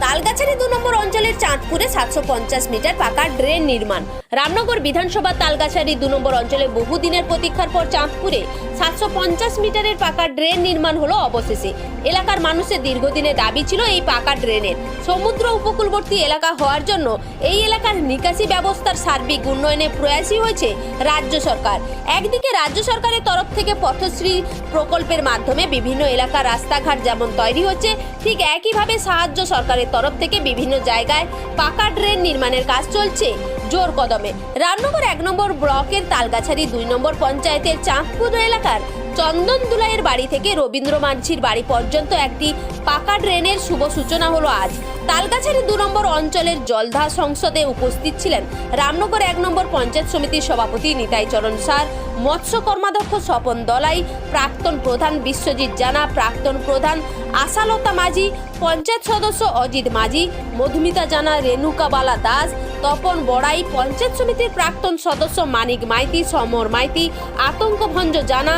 তালগাছারি দু নম্বর অঞ্চলের চাঁদপুরে সাতশো পঞ্চাশ মিটার পাকা ড্রেন নির্মাণ। রামনগর বিধানসভা তালগাছারি দু নম্বর অঞ্চলে বহুদিনের প্রতীক্ষার পর চাঁদপুরে সাতশো পঞ্চাশ মিটারের পাকা ড্রেন নির্মাণ হলো অবশেষে। এলাকার মানুষের দীর্ঘদিনের দাবি ছিল এই পাকা ড্রেনের। সমুদ্র উপকূলবর্তী এলাকা হওয়ার জন্য এই এলাকার নিকাশি ব্যবস্থার সার্বিক উন্নয়নে প্রয়াসী হয়েছে রাজ্য সরকার। একদিকে রাজ্য সরকারের তরফ থেকে পথশ্রী প্রকল্পের মাধ্যমে বিভিন্ন এলাকার রাস্তাঘাট যেমন তৈরি হচ্ছে, ঠিক একইভাবে সাহায্য সরকারের তরফ থেকে বিভিন্ন জায়গায় পাকা ড্রেন নির্মাণের কাজ চলছে। জোর কদমে। রামনগর এক নম্বর ব্লকের তালগাছারি দুই নম্বর পঞ্চায়েতের চাঁদপুর এলাকার চন্দন দুলাইয়ের বাড়ি থেকে রবীন্দ্র মাঝির বাড়ি পর্যন্ত একটি পাকা ড্রেনের শুভ সূচনা হলো আজ। তালগাছারি দু নম্বর অঞ্চলের জলধা সংসদে উপস্থিত ছিলেন রামনগর এক নম্বর পঞ্চায়েত সমিতির সভাপতি নিতাই চরণ সার, মৎস্য কর্মাধ্যক্ষ স্বপন দলাই, প্রাক্তন প্রধান বিশ্বজিৎ জানা, প্রাক্তন প্রধান আশালতা মাঝি, পঞ্চায়েত সদস্য অজিত মাঝি, মধুমিতা জানা, রেণুকা বালা দাস, তপন বড়াই, পঞ্চায়েত সমিতির প্রাক্তন সদস্য মানিক মাইতি, সমর মাইতি আতঙ্ক ভঞ্জ জানা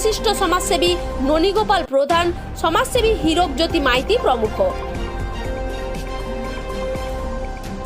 বিশিষ্ট সমাজসেবী ননীগোপাল প্রধান, সমাজসেবী হীরক জ্যোতি মাইতি প্রমুখ।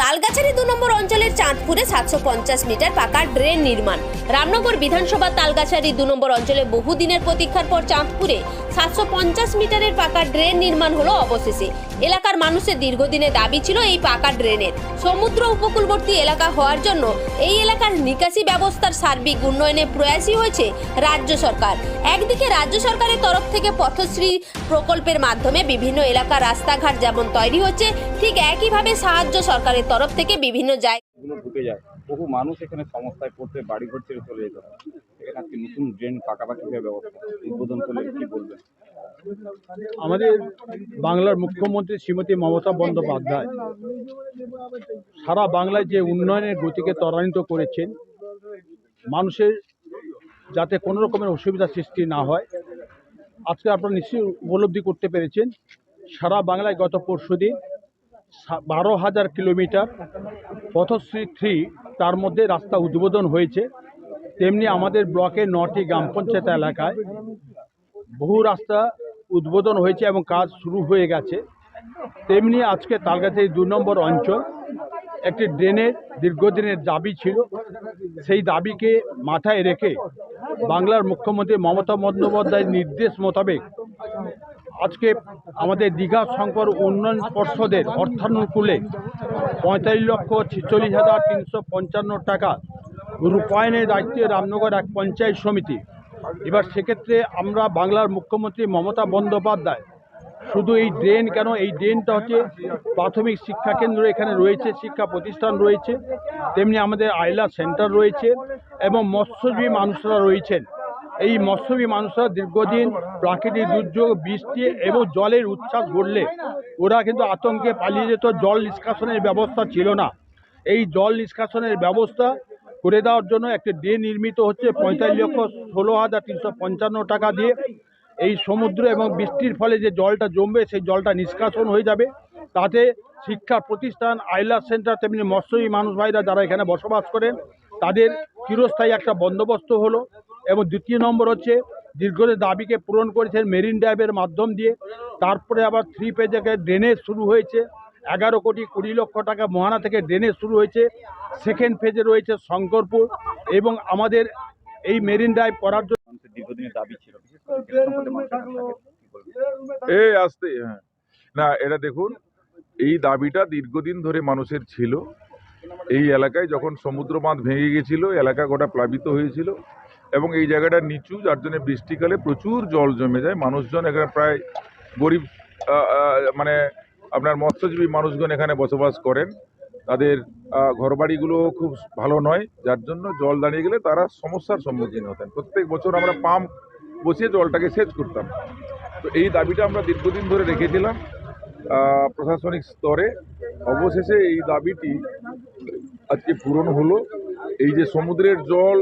তালগাছারি দু নম্বর অঞ্চলের চাঁদপুরে সাতশো পঞ্চাশ মিটার পাকা ড্রেন নির্মাণ। রামনগর বিধানসভা তালগাছারি দু নম্বর অঞ্চলে বহুদিনের প্রতীক্ষার পর চাঁদপুরে সাতশো পঞ্চাশ মিটারের পাকা ড্রেন নির্মাণ হলো অবশেষে। এলাকার মানুষের দীর্ঘদিনে দাবি ছিল এই পাকা ড্রেনের। সমুদ্র উপকূলবর্তী এলাকা হওয়ার জন্য এই এলাকার নিকাশি ব্যবস্থার সার্বিক উন্নয়নে প্রয়াসই হয়েছে রাজ্য সরকার। একদিকে রাজ্য সরকারের তরফ থেকে পথশ্রী প্রকল্পের মাধ্যমে বিভিন্ন এলাকার রাস্তাঘাট যেমন তৈরি হচ্ছে, ঠিক একইভাবে সাহায্য সরকারের তরফ থেকে বিভিন্ন জায়গায় গুলো ঢুকে যায়। বহু মানুষ এখানে সমস্যায় পড়তে, বাড়ি ঘর ছেড়ে চলে যেতে হয়। এখানে আজকে নতুন ড্রেন পাকাপাকিভাবে ব্যবস্থা। উদ্বোধন করলে কি বলবেন? আমাদের বাংলার মুখ্যমন্ত্রী শ্রীমতী মমতা বন্দ্যোপাধ্যায় সারা বাংলায় যে উন্নয়নের গতিকে ত্বরান্বিত করেছেন, মানুষের যাতে কোনো রকমের অসুবিধা সৃষ্টি না হয়, আজকে আপনারা নিশ্চয়ই উপলব্ধি করতে পেরেছেন। সারা বাংলায় গত পরশুদিন বারো হাজার কিলোমিটার পথশ্রী থ্রি তার মধ্যে রাস্তা উদ্বোধন হয়েছে। তেমনি আমাদের ব্লকের নটি গ্রাম পঞ্চায়েত এলাকায় বহু রাস্তা উদ্বোধন হয়েছে এবং কাজ শুরু হয়ে গেছে। তেমনি আজকে তালগাছির দু নম্বর অঞ্চল একটি ড্রেনের দীর্ঘদিনের দাবি ছিল। সেই দাবিকে মাথায় রেখে বাংলার মুখ্যমন্ত্রী মমতা বন্দ্যোপাধ্যায়ের নির্দেশ মোতাবেক আজকে আমাদের দীঘা শঙ্কর উন্নয়ন পর্ষদের অর্থানুকূলে পঁয়তাল্লিশ লক্ষ ছেচল্লিশ হাজার তিনশো পঞ্চান্ন টাকা রূপায়ণের দায়িত্বে রামনগর এক পঞ্চায়েত সমিতি। এবার সেক্ষেত্রে আমরা বাংলার মুখ্যমন্ত্রী মমতা বন্দ্যোপাধ্যায়, শুধু এই ড্রেন কেন? এই ড্রেনটা হচ্ছে প্রাথমিক শিক্ষা কেন্দ্র, এখানে রয়েছে, শিক্ষা প্রতিষ্ঠান রয়েছে, তেমনি আমাদের আইলা সেন্টার রয়েছে এবং মৎস্যজীবী মানুষরা রয়েছেন। এই মৎস্যজীবী মানুষরা দীর্ঘদিন প্রাকৃতিক দুর্যোগ, বৃষ্টি এবং জলের উচ্ছ্বাস ঘটলে ওরা কিন্তু আতঙ্কে পালিয়ে যেত। জল নিষ্কাশনের ব্যবস্থা ছিল না। এই জল নিষ্কাশনের ব্যবস্থা করে দেওয়ার জন্য একটি ড্রেন নির্মিত হচ্ছে পঁয়তাল্লিশ লক্ষ ষোলো হাজার তিনশো পঞ্চান্ন টাকা দিয়ে। এই সমুদ্র এবং বৃষ্টির ফলে যে জলটা জমবে, সেই জলটা নিষ্কাশন হয়ে যাবে। তাতে শিক্ষা প্রতিষ্ঠান, আইলাস সেন্টার তেমনি মৎস্যজীবী মানুষ ভাইরা যারা এখানে বসবাস করেন, তাদের চিরস্থায়ী একটা বন্দোবস্ত হলো। এবং দ্বিতীয় নম্বর হচ্ছে দীর্ঘদিন দাবিকে পূরণ করেছেন মেরিন ড্রাইভের মাধ্যম দিয়ে। তারপরে আবার থ্রি পেজেকে ড্রেনেজ শুরু হয়েছে। এগারো কোটি কুড়ি লক্ষ টাকা মহানা থেকে ড্রেনেজ শুরু হয়েছে। সেকেন্ড ফেজে রয়েছে শঙ্করপুর এবং আমাদের এই মেরিন ড্রাইভ করার জন্য দীর্ঘদিনের দাবি ছিল। এই আসতে হ্যাঁ। না এটা দেখুন এই দাবিটা দীর্ঘদিন ধরে মানুষের ছিল। এই এলাকায় যখন সমুদ্র বাঁধ ভেঙে গেছিল এলাকা গোটা প্লাবিত হয়েছিল। এবং এই জায়গাটা নিচু, যার জন্য বৃষ্টিকালে প্রচুর জল জমে যায়। মানুষজন এখানে প্রায় গরিব মানে আপনার মৎস্যজীবী মানুষজন এখানে বসবাস করেন। তাদের ঘরবাড়িগুলো খুব ভালো নয়, যার জন্য জল দাঁড়িয়ে গেলে তারা সমস্যার সম্মুখীন হতেন। প্রত্যেক বছর আমরা পাম্প বসিয়ে জলটাকে সেচ করতাম। তো এই দাবিটা আমরা দীর্ঘদিন ধরে রেখেছিলাম প্রশাসনিক স্তরে। অবশেষে এই দাবিটি আজকে পূরণ হলো। এই যে সমুদ্রের জল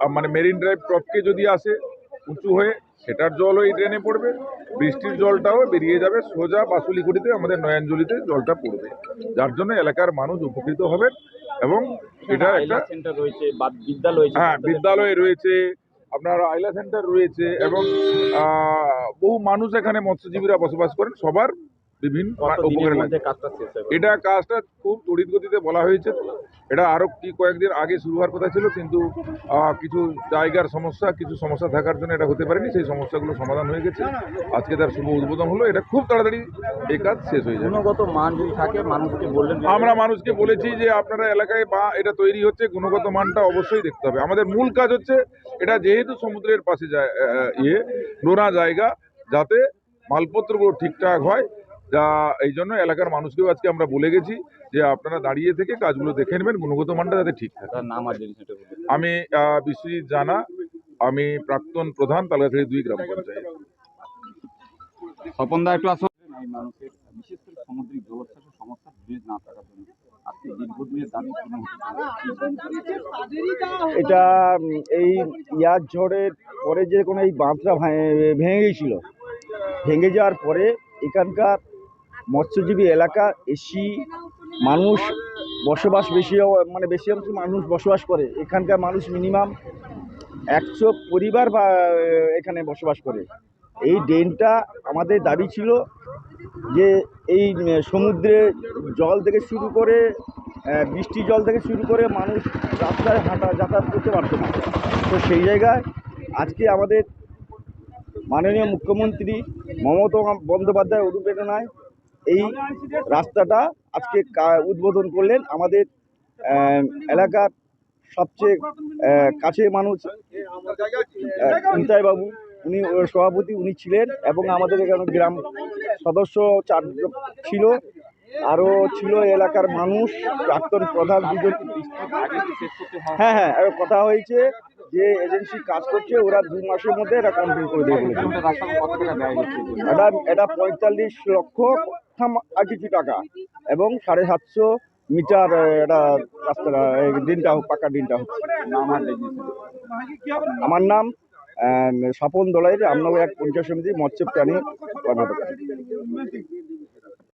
মানে মেরিন ড্রাইভ টপকে যদি আসে উঁচু হয়ে সেটার জল এই ড্রেনে পড়বে বৃষ্টির জলটাও বেরিয়ে যাবে সোজা বাসুলিগুড়িতে আমাদের নয়াঞ্জলিতে জলটা পড়বে। যার জন্য এলাকার মানুষ উপকৃত হবেন এবং এটা একটা রয়েছে বিদ্যালয় হ্যাঁ বিদ্যালয় রয়েছে আপনার আইলা সেন্টার রয়েছে এবং বহু মানুষ এখানে মৎস্যজীবীরা বসবাস করেন সবার বিভিন্ন কাজটা এটা কাজটা খুব তড়িৎ গতিতে বলা হয়েছে। এটা আরও কি কয়েকদিন আগে শুরু হওয়ার কথা ছিল কিন্তু কিছু জায়গার সমস্যা কিছু সমস্যা থাকার জন্য এটা হতে পারেনি। সেই সমস্যাগুলো সমাধান হয়ে গেছে। আজকে তার শুভ উদ্বোধন হলো। এটা খুব তাড়াতাড়ি এই কাজ শেষ হয়ে যাবে। গুণগত মান যদি থাকে মানুষকে বললেন আমরা মানুষকে বলেছি যে আপনারা এলাকায় বা এটা তৈরি হচ্ছে গুণগত মানটা অবশ্যই দেখতে হবে। আমাদের মূল কাজ হচ্ছে এটা যেহেতু সমুদ্রের পাশে যায় ইয়ে নোনা জায়গা যাতে মালপত্রগুলো ঠিকঠাক হয় যা এই জন্য এলাকার মানুষকেও আজকে আমরা বলে গেছি যে আপনারা দাঁড়িয়ে থেকে কাজগুলো দেখে নেবেন গুণগত মানটা যাতে ঠিক থাকে। আমি বিশ্বজিৎ জানা আমি প্রাক্তন প্রধান তালগাছড়ি দুই গ্রাম পঞ্চায়েত স্বপন দা একটু আসুন মানুষের বিশেষ করে সামুদ্রিক জলোচ্ছ্বাসের সমস্যা ব্রিজ না থাকার জন্য আজকে দীর্ঘদিনের দাবি পূরণ হতে পারে। এটা এই ইয়ার ঝড়ের পরে যে কোনো এই বাঁধটা ভেঙে গিয়েছিল ভেঙে যাওয়ার পরে এখানকার মৎস্যজীবী এলাকা, এসি মানুষ বসবাস বেশি মানে বেশি অংশ মানুষ বসবাস করে। এখানকার মানুষ মিনিমাম একশো পরিবার বা এখানে বসবাস করে। এই ড্রেনটা আমাদের দাবি ছিল যে এই সমুদ্রে জল থেকে শুরু করে বৃষ্টি জল থেকে শুরু করে মানুষ রাস্তায় হাঁটা, যাতায়াত করতে পারতো না। তো সেই জায়গায় আজকে আমাদের মাননীয় মুখ্যমন্ত্রী মমতা বন্দ্যোপাধ্যায় অনুপ্রেরণায় এই রাস্তাটা আজকে উদ্বোধন করলেন আমাদের এলাকার সবচেয়ে কাছের মানুষ বাবু। উনি সভাপতি, উনি ছিলেন এবং আমাদের এখানে গ্রাম সদস্য চার ছিল। আরও ছিল এলাকার মানুষ, প্রাক্তন প্রধান দুজন। হ্যাঁ হ্যাঁ কথা হয়েছে। যে এজেন্সি কাজ করছে ওরা দু মাসের মধ্যে এটা কমপ্লিট করে দেবে রাস্তা এটা এটা পঁয়তাল্লিশ লক্ষ আর কিছু টাকা। এবং সাড়ে সাতশো মিটার এটা রাস্তাটা দিনটা হোক পাকা দিনটা হচ্ছে নাম আমার নাম স্বপন দলাই রামনগর এক পঞ্চায়েত সমিতি মৎস্য প্রাণী কর্মকর্তা।